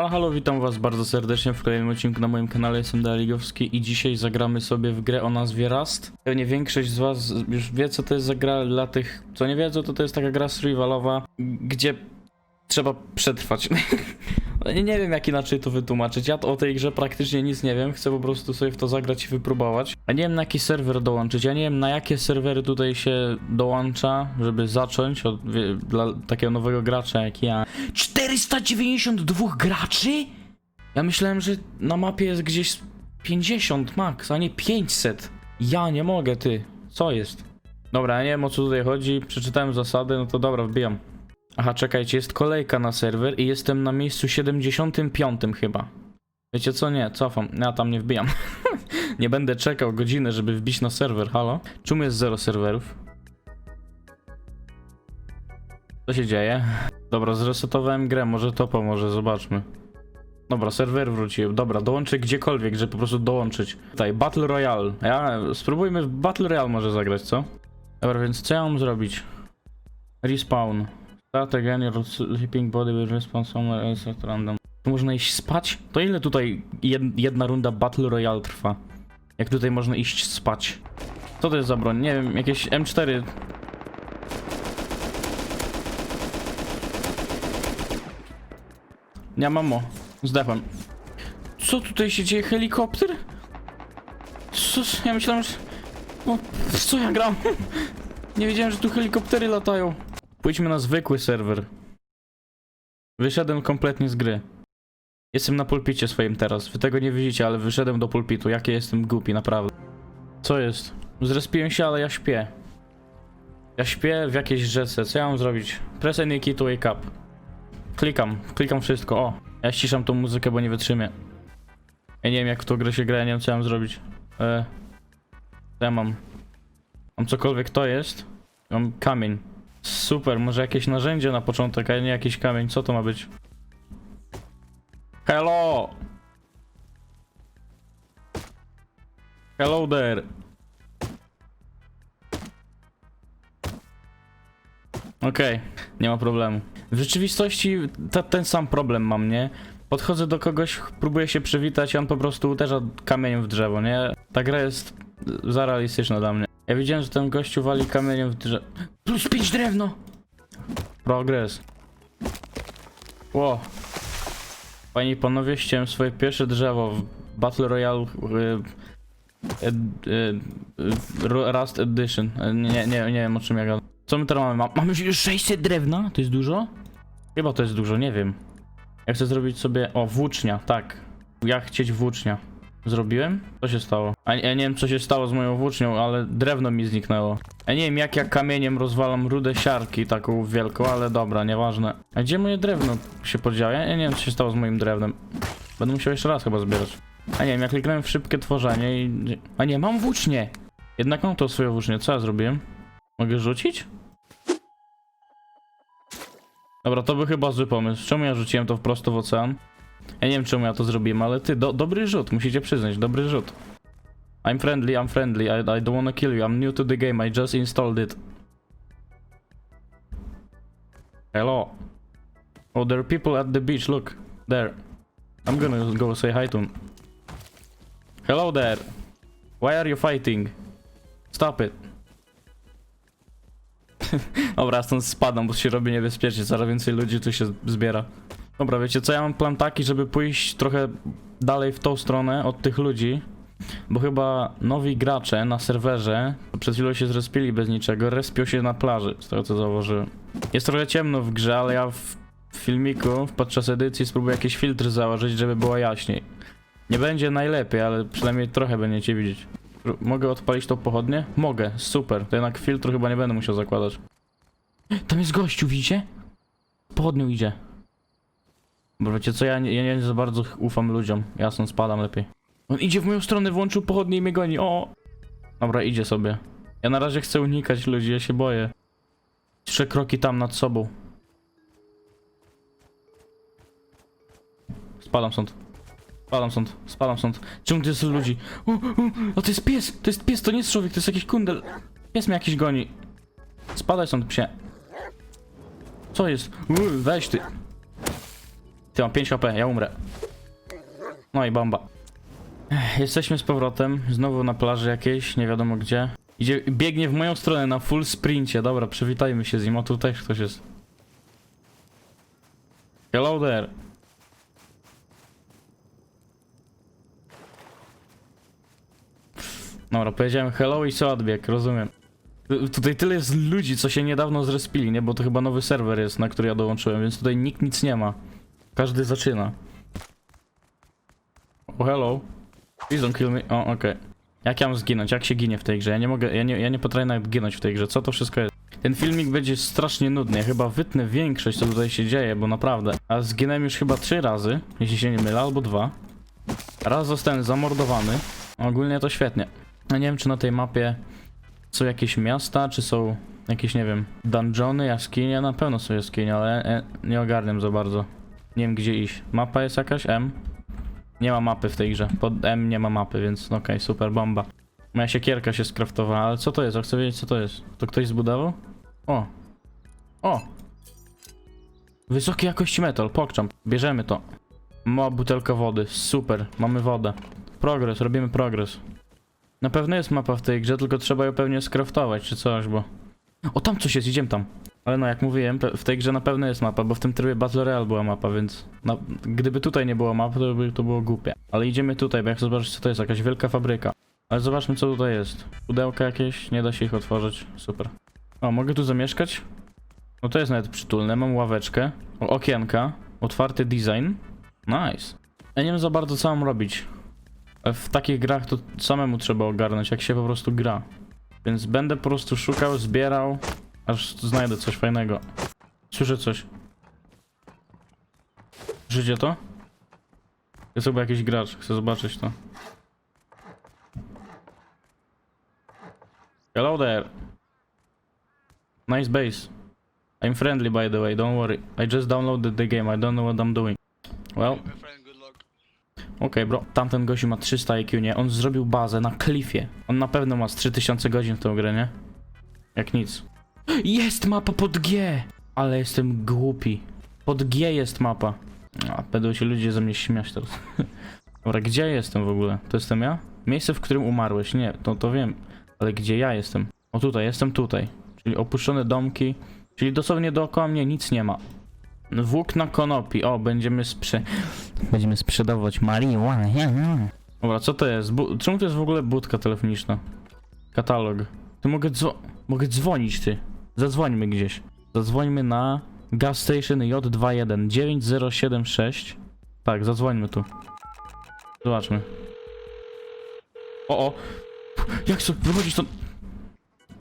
Halo, halo, witam was bardzo serdecznie w kolejnym odcinku na moim kanale, jestem Daligowski i dzisiaj zagramy sobie w grę o nazwie Rust. Pewnie większość z was już wie co to jest za gra, dla tych co nie wiedzą to to jest taka gra survivalowa, gdzie trzeba przetrwać. nie, wiem jak inaczej to wytłumaczyć, ja o tej grze praktycznie nic nie wiem, chcę po prostu sobie w to zagrać i wypróbować. A nie wiem na jaki serwer dołączyć, ja nie wiem na jakie serwery tutaj się dołącza, żeby zacząć od, wie, dla takiego nowego gracza jak ja. 492 graczy? Ja myślałem, że na mapie jest gdzieś 50 max, a nie 500. Ja nie mogę, ty. Co jest? Dobra, ja nie wiem o co tutaj chodzi, przeczytałem zasady, no to dobra, wbijam. Aha, czekajcie, jest kolejka na serwer i jestem na miejscu 75 chyba. Wiecie co? Nie, cofam. Ja tam nie wbijam. nie będę czekał godzinę, żeby wbić na serwer, halo? Czemu jest zero serwerów? Co się dzieje? Dobra, zresetowałem grę, może to pomoże, zobaczmy. Dobra, serwer wrócił. Dobra, dołączę gdziekolwiek, żeby po prostu dołączyć. Tutaj, Battle Royale. Ja, spróbujmy w Battle Royale może zagrać, co? Dobra, więc co ja mam zrobić? Respawn. Start again, your sleeping body will respawn somewhere else at random. Tu można iść spać? To ile tutaj jed jedna runda Battle Royale trwa? Jak tutaj można iść spać? Co to jest za broń? Nie wiem, jakieś M4 Nie mamo, zdechłem. Co tutaj się dzieje? Helikopter? Co? Ja myślałem, że... O, w co ja gram? Nie wiedziałem, że tu helikoptery latają. Pójdźmy na zwykły serwer. Wyszedłem kompletnie z gry. Jestem na pulpicie swoim teraz. Wy tego nie widzicie, ale wyszedłem do pulpitu. Jakie jestem głupi, naprawdę. Co jest? Zrespiłem się, ale ja śpię. Ja śpię w jakiejś rzece. Co ja mam zrobić? Press any key to wake up. Klikam, klikam wszystko, o. Ja ściszam tą muzykę, bo nie wytrzymię. Ja nie wiem jak w tą grę się gra, ja nie wiem co ja mam zrobić. E, co ja mam? Mam cokolwiek to jest. Mam kamień. Super, może jakieś narzędzie na początek, a nie jakiś kamień. Co to ma być? Hello! Hello there! Okej, nie ma problemu. W rzeczywistości ta, ten sam problem mam, nie? Podchodzę do kogoś, próbuję się przywitać i on po prostu uderza kamieniem w drzewo, nie? Ta gra jest za realistyczna dla mnie. Ja widziałem, że ten gościu wali kamieniem w drzewo. Plus 5 drewno! Progres. Ło. Panie i panowie, ściąłem swoje pierwsze drzewo w Battle Royale y, ed, y, y, Rust Edition. Y, Nie, nie, nie wiem o czym ja gadam. Co my teraz mamy? Ma- Mamy już 600 drewna? To jest dużo? Chyba to jest dużo, nie wiem. Ja chcę zrobić sobie... O, włócznia, tak. Ja chcieć włócznia. Zrobiłem? Co się stało? A ja nie wiem, co się stało z moją włócznią, ale drewno mi zniknęło. Ja nie wiem, jak ja kamieniem rozwalam rudę siarki taką wielką, ale dobra, nieważne. A gdzie moje drewno się podziało? Ja nie wiem, co się stało z moim drewnem. Będę musiał jeszcze raz chyba zbierać. A nie wiem, ja kliknąłem w szybkie tworzenie i... A nie, mam włócznię! Jednak mam to swoją włócznię. Co ja zrobiłem? Mogę rzucić? Dobra, to był chyba zły pomysł. Czemu ja rzuciłem to wprost w ocean? Ja nie wiem czemu ja to zrobiłem, ale ty, do, dobry rzut, musicie przyznać, dobry rzut. I'm friendly, I'm friendly, I, I don't wanna kill you, I'm new to the game, I just installed it. Hello. Oh, there are people at the beach, look. There. I'm gonna go say hi to them. Hello there. Why are you fighting? Stop it. Dobra, stąd spadam, bo się robi niebezpiecznie, coraz więcej ludzi tu się zbiera. Dobra, wiecie co, ja mam plan taki, żeby pójść trochę dalej w tą stronę od tych ludzi, bo chyba nowi gracze na serwerze, przed chwilą się zrespili bez niczego, respią się na plaży, z tego co zauważyłem. Jest trochę ciemno w grze, ale ja w filmiku podczas edycji spróbuję jakiś filtr założyć, żeby było jaśniej. Nie będzie najlepiej, ale przynajmniej trochę będziecie widzieć. Mogę odpalić tą pochodnię? Mogę, super. To jednak filtru chyba nie będę musiał zakładać. Tam jest gościu, widzicie? Pochodnią idzie. Bo wiecie co, ja nie, ja nie za bardzo ufam ludziom. Ja stąd spadam lepiej. On idzie w moją stronę, włączył pochodnie i mnie goni. O! Dobra, idzie sobie. Ja na razie chcę unikać ludzi, ja się boję. Trzy kroki tam nad sobą. Spadam stąd. Spadam stąd, spadam stąd. Czemu tu jest ludzi? O, o, a to jest pies! To jest pies, to nie jest człowiek, to jest jakiś kundel. Pies mnie jakiś goni. Spadaj stąd, psie. Co jest? U, weź ty. Ty mam 5 HP, ja umrę. No i bomba. Jesteśmy z powrotem, znowu na plaży jakiejś, nie wiadomo gdzie. Idzie, biegnie w moją stronę na full sprincie. Dobra, przywitajmy się z nim. O, tu też ktoś jest. Hello there. Dobra, powiedziałem hello i co odbieg, rozumiem. Tu- Tutaj tyle jest ludzi, co się niedawno zrespili, nie? Bo to chyba nowy serwer jest, na który ja dołączyłem, więc tutaj nikt nic nie ma. Każdy zaczyna. O, hello. Please don't kill me. O, okej. Jak ja mam zginąć? Jak się ginie w tej grze? Ja nie mogę, ja nie, ja nie potrafię nawet ginąć w tej grze. Co to wszystko jest? Ten filmik będzie strasznie nudny. Ja chyba wytnę większość, co tutaj się dzieje, bo naprawdę. A zginąłem już chyba trzy razy, jeśli się nie mylę, albo dwa. Raz zostałem zamordowany. Ogólnie to świetnie. Ja nie wiem, czy na tej mapie są jakieś miasta, czy są jakieś, nie wiem, dungeony, jaskinie. Na pewno są jaskinie, ale nie ogarniam za bardzo. Nie wiem, gdzie iść. Mapa jest jakaś? M? Nie ma mapy w tej grze. Pod M nie ma mapy, więc no okej, super, bomba. Moja siekierka się skraftowała, ale co to jest? Chcę wiedzieć, co to jest. To ktoś zbudował? O! O! Wysokiej jakości metal, pokczam. Bierzemy to. Mała butelka wody, super, mamy wodę. Progres, robimy progres. Na pewno jest mapa w tej grze, tylko trzeba ją pewnie skraftować czy coś, bo... O, tam coś jest, idziemy tam. Ale no, jak mówiłem, w tej grze na pewno jest mapa, bo w tym trybie Battle Royale była mapa, więc... Gdyby tutaj nie było mapy, to by to było głupie. Ale idziemy tutaj, bo jak chcę zobaczyć co to jest, jakaś wielka fabryka. Ale zobaczmy co tutaj jest. Pudełka jakieś, nie da się ich otworzyć, super. O, mogę tu zamieszkać? No to jest nawet przytulne, mam ławeczkę, okienka, otwarty design. Nice. Ja nie wiem za bardzo co mam robić. W takich grach to samemu trzeba ogarnąć, jak się po prostu gra. Więc będę po prostu szukał, zbierał, aż znajdę coś fajnego. Słyszę coś. Słyszycie to? Jest chyba jakiś gracz, chcę zobaczyć to. Hello there. Nice base. I'm friendly by the way, don't worry. I just downloaded the game, I don't know what I'm doing. Well, My friend, good luck. Okej, bro. Tamten gościu ma 300 IQ, nie? On zrobił bazę na klifie. On na pewno ma z 3000 godzin w tę grę, nie? Jak nic. Jest mapa pod G! Ale jestem głupi. Pod G jest mapa. A, będą się ludzie ze mnie śmiać teraz. Dobra, gdzie jestem w ogóle? To jestem ja? Miejsce, w którym umarłeś. Nie, to, to wiem. Ale gdzie ja jestem? O tutaj, jestem tutaj. Czyli opuszczone domki. Czyli dosłownie dookoła mnie nic nie ma. Włókna konopi. O, będziemy sprze... Będziemy sprzedawać marihuanę. Dobra, co to jest? Bu Czemu to jest w ogóle budka telefoniczna? Katalog. Tu mogę dzwo mogę dzwonić, ty. Zadzwońmy gdzieś. Zadzwońmy na gas station J21 9076. Tak, zadzwońmy tu. Zobaczmy. O, o. Jak co? Wychodzić stąd.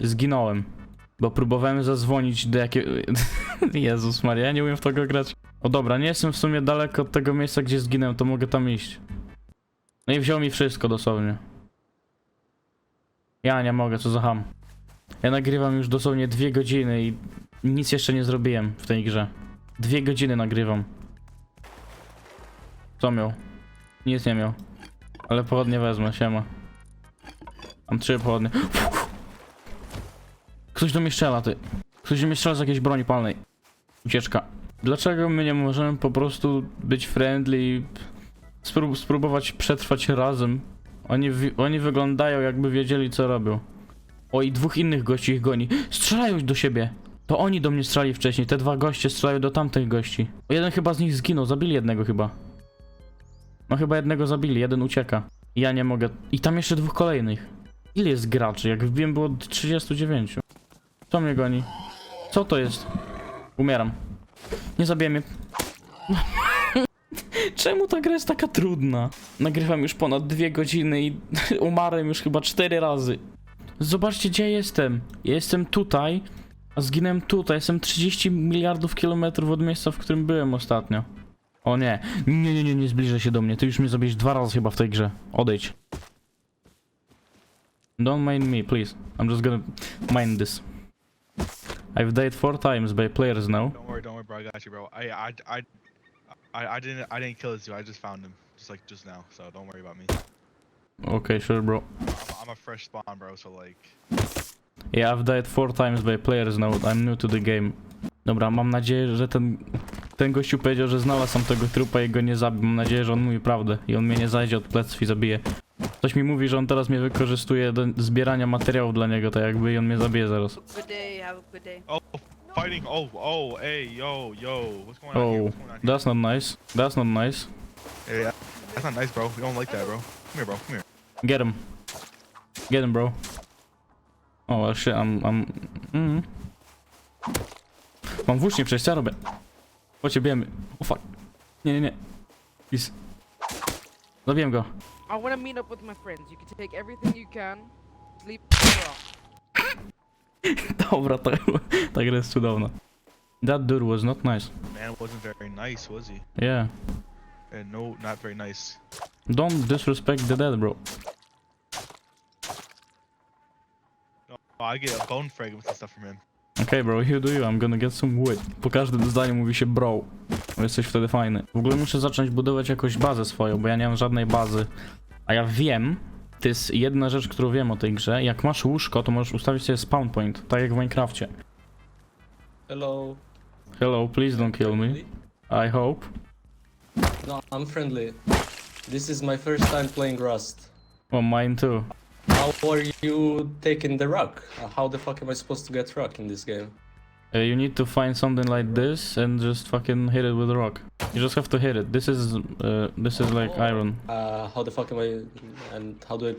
Zginąłem. Bo próbowałem zadzwonić do jakiego... Jezus Maria, ja nie umiem w tego grać. O dobra, nie jestem w sumie daleko od tego miejsca, gdzie zginąłem, to mogę tam iść. No i wziął mi wszystko dosłownie. Ja nie mogę, co za ham. Ja nagrywam już dosłownie dwie godziny i nic jeszcze nie zrobiłem w tej grze. Dwie godziny nagrywam. Co miał? Nic nie miał. Ale pochodnie wezmę, siema. Mam trzy pochodnie. Ktoś do mnie strzela, ty. Ktoś do mnie strzela z jakiejś broni palnej. Ucieczka. Dlaczego my nie możemy po prostu być friendly i sprób spróbować przetrwać razem? Oni, oni wyglądają jakby wiedzieli co robią. O i dwóch innych gości ich goni. Strzelają do siebie. To oni do mnie strzelali wcześniej. Te dwa goście strzelają do tamtych gości. O, jeden chyba z nich zginął. Zabili jednego chyba. No chyba jednego zabili. Jeden ucieka. Ja nie mogę. I tam jeszcze dwóch kolejnych. Ile jest graczy? Jak wbiłem było 39. Co mnie goni? Co to jest? Umieram. Nie zabijemy. mnie. Czemu ta gra jest taka trudna? Nagrywam już ponad dwie godziny i umarłem już chyba cztery razy. Zobaczcie, gdzie jestem. Ja jestem tutaj, a zginąłem tutaj. Jestem 30 miliardów kilometrów od miejsca, w którym byłem ostatnio. O nie. Nie, nie, nie, nie zbliżaj się do mnie. Ty już mnie zabiłeś dwa razy chyba w tej grze. Odejdź. Don't mind me, please. I'm just gonna mind this. I've died four times by players now. Don't worry, don't worry, bro. I got you, bro. I, I, I, I, I didn't, I didn't kill this dude. I just found him, just like just now. So don't worry about me. Okay, sure, bro. I'm, I'm a fresh spawn, bro. So like, Yeah, I've died four times by players now. I'm new to the game. Dobra, mam nadzieję, że ten ten gościu powiedział, że znalazł sam tego trupa i go nie zabił. Mam nadzieję, że on mówi prawdę i on mnie nie zajdzie od pleców i zabije. Ktoś mi mówi, że on teraz mnie wykorzystuje do zbierania materiałów dla niego, tak jakby i on mnie zabije zaraz. Good day, have a good day. Oh, fighting. Oh, oh, hey, yo, yo. What's going on here? Oh, What's going on here? that's not nice. That's not nice. Hey, that- that's not nice, bro. We don't like that, bro. Come here, bro. Come here. Get him. Get him, bro. Oh well, shit, I'm... I'm... Mm. Mam włócznie przejść, co ja robię? Chodźcie, bijemy. O fuck. Nie, nie, nie. Please. Zabiłem go. I want to meet up with my friends. You can take everything you can. Sleep. tomorrow. Dobra, ta, ta gra jest cudowna. That dude was not nice. Man wasn't very nice, was he? Yeah. And no, not very nice. Don't disrespect the dead, bro. Oh, I get a bone fragments and stuff from him. Okay, bro, you do you, I'm gonna get some wood. Po każdym zdaniu mówi się bro. Jesteś wtedy fajny. W ogóle muszę zacząć budować jakąś bazę swoją, bo ja nie mam żadnej bazy. A ja wiem, to jest jedna rzecz, którą wiem o tej grze. Jak masz łóżko, to możesz ustawić sobie spawn point, tak jak w Minecrafcie. Hello. Hello, please don't kill me. I hope. No, I'm friendly. This is my first time playing Rust. Oh, mine too. How are you taking the rock? How the fuck am I supposed to get rock in this game? Uh, you need to find something like this and just fucking hit it with a rock. You just have to hit it. This is, uh, this is like iron. Uh, how the fuck am I... And how do I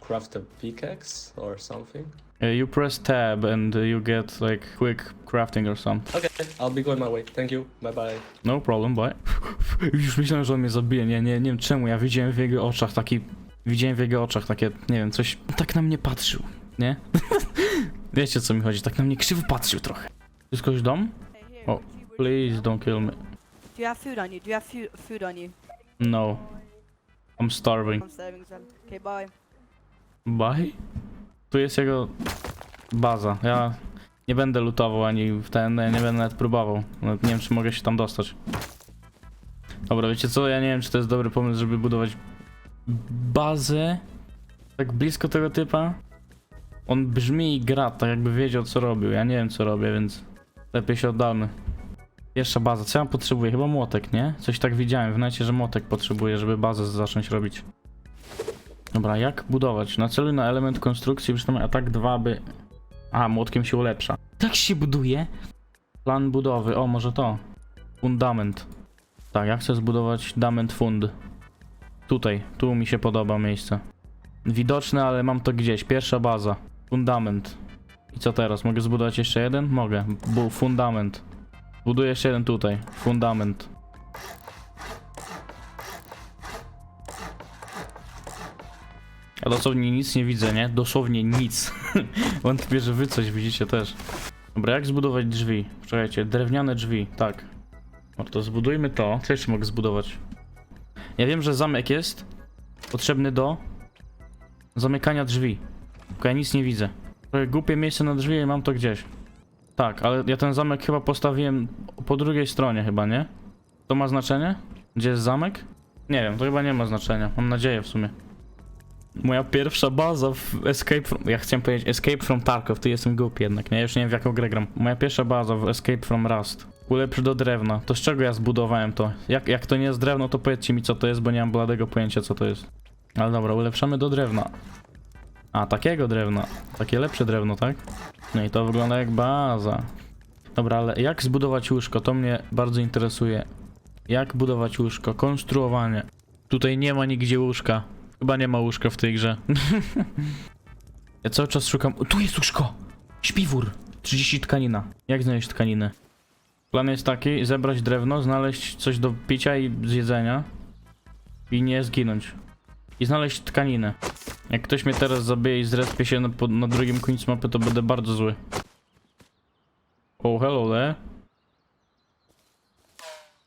craft a pickaxe or something? Uh, you press tab and uh, you get like quick crafting or something. Okay, I'll be going my way. Thank you. Bye bye. No problem, bye. Już myślałem, że on mnie zabije. Nie, nie, nie wiem czemu. Ja widziałem w jego oczach taki. Widziałem w jego oczach takie, nie wiem, coś. Tak na mnie patrzył, nie? Wiecie co mi chodzi? Tak na mnie krzywo patrzył trochę. Jest kogoś dom? Oh, where Please don't kill me. Do you have food on you? Do you have fu- food on you? No. I'm starving. I'm saving as well. Okay, bye. Bye? Tu jest jego baza. Ja nie będę lutował ani w ten, nie będę nawet próbował. Nawet nie wiem, czy mogę się tam dostać. Dobra, wiecie co? Ja nie wiem, czy to jest dobry pomysł, żeby budować bazę tak blisko tego typa. On brzmi i gra, tak jakby wiedział, co robił. Ja nie wiem, co robię, więc lepiej się oddalmy. Pierwsza baza. Co ja potrzebuję? Chyba młotek, nie? Coś tak widziałem w necie, że młotek potrzebuję, żeby bazę zacząć robić. Dobra, jak budować? Naceluj na element konstrukcji, przynajmniej atak 2 by... A, młotkiem się ulepsza. Tak się buduje? Plan budowy, o może to. Fundament. Tak, ja chcę zbudować dament fund. Tutaj, tu mi się podoba miejsce. Widoczne, ale mam to gdzieś. Pierwsza baza. Fundament. I co teraz? Mogę zbudować jeszcze jeden? Mogę. Bu fundament. Buduję jeszcze jeden tutaj. Fundament. Ja dosłownie nic nie widzę, nie? Dosłownie nic. Wątpię, że wy coś widzicie też. Dobra, jak zbudować drzwi? Czekajcie, drewniane drzwi, tak. No to zbudujmy to. Co jeszcze mogę zbudować? Ja wiem, że zamek jest potrzebny do zamykania drzwi. Tylko ja nic nie widzę. Głupie miejsce na drzwi mam to gdzieś. Tak, ale ja ten zamek chyba postawiłem po drugiej stronie chyba, nie? To ma znaczenie? Gdzie jest zamek? Nie wiem, to chyba nie ma znaczenia. Mam nadzieję w sumie. Moja pierwsza baza w Escape from... Ja chciałem powiedzieć Escape from Tarkov, ty jestem głupi jednak, nie? Ja już nie wiem w jaką grę gram. Moja pierwsza baza w Escape from Rust. Ulepszy do drewna. To z czego ja zbudowałem to? Jak, jak to nie jest drewno, to powiedzcie mi co to jest, bo nie mam bladego pojęcia co to jest. Ale dobra, ulepszamy do drewna. A, takiego drewna. Takie lepsze drewno, tak? No i to wygląda jak baza. Dobra, ale jak zbudować łóżko? To mnie bardzo interesuje. Jak budować łóżko? Konstruowanie. Tutaj nie ma nigdzie łóżka. Chyba nie ma łóżka w tej grze. ja cały czas szukam. O, tu jest łóżko! Śpiwór! 30 tkanina. Jak znaleźć tkaninę? Plan jest taki: zebrać drewno, znaleźć coś do picia i zjedzenia. I nie zginąć. I znaleźć tkaninę. Jak ktoś mnie teraz zabije i zrespie się na, po- na drugim końcu mapy, to będę bardzo zły. Oh, hello there.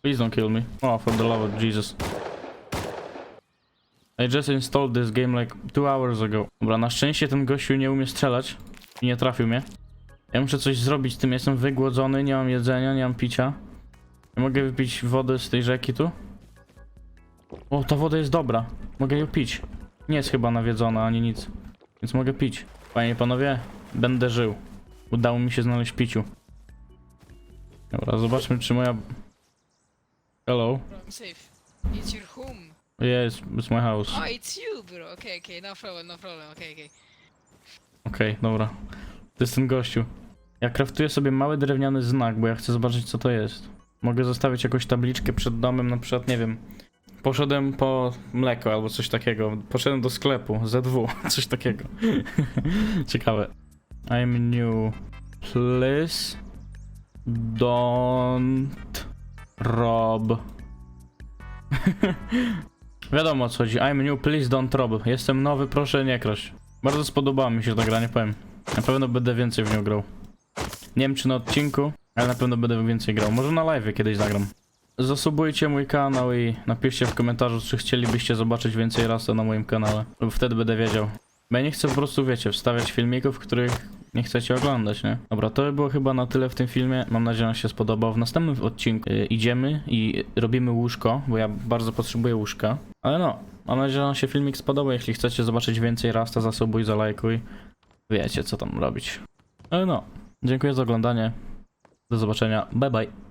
Please don't kill me. Oh, for the love of Jesus. I just installed this game like two hours ago. Dobra, na szczęście ten gościu nie umie strzelać i nie trafił mnie. Ja muszę coś zrobić z tym, jestem wygłodzony, nie mam jedzenia, nie mam picia. Ja mogę wypić wodę z tej rzeki tu? O, ta woda jest dobra. Mogę ją pić. Nie jest chyba nawiedzona ani nic. Więc mogę pić. Panie i panowie, będę żył. Udało mi się znaleźć piciu. Dobra, zobaczmy czy moja... Hello. I'm safe. It's your home. Yeah, it's, it's my house. Oh, it's you, bro. Okay, okay, no problem, no problem. Okay, okay. Okej, dobra. To jest ten gościu. Ja kraftuję sobie mały drewniany znak, bo ja chcę zobaczyć co to jest. Mogę zostawić jakąś tabliczkę przed domem, na przykład, nie wiem. Poszedłem po mleko albo coś takiego. Poszedłem do sklepu, ZW, coś takiego. Ciekawe. I'm new. Please don't rob. Wiadomo o co chodzi. I'm new, please don't rob. Jestem nowy, proszę nie kraść. Bardzo spodobała mi się ta gra, nie powiem. Na pewno będę więcej w nią grał. Nie wiem czy na odcinku, ale na pewno będę więcej grał. Może na live kiedyś zagram. Zasubujcie mój kanał i napiszcie w komentarzu, czy chcielibyście zobaczyć więcej Rasta na moim kanale. Lub wtedy będę wiedział. Bo ja nie chcę po prostu, wiecie, wstawiać filmików, których nie chcecie oglądać, nie? Dobra, to by było chyba na tyle w tym filmie. Mam nadzieję, że się spodobał. W następnym odcinku y, idziemy i robimy łóżko, bo ja bardzo potrzebuję łóżka. Ale no, mam nadzieję, że się filmik spodobał. Jeśli chcecie zobaczyć więcej Rasta, zasubuj, zalajkuj. Wiecie, co tam robić. Ale no, dziękuję za oglądanie. Do zobaczenia. Bye bye.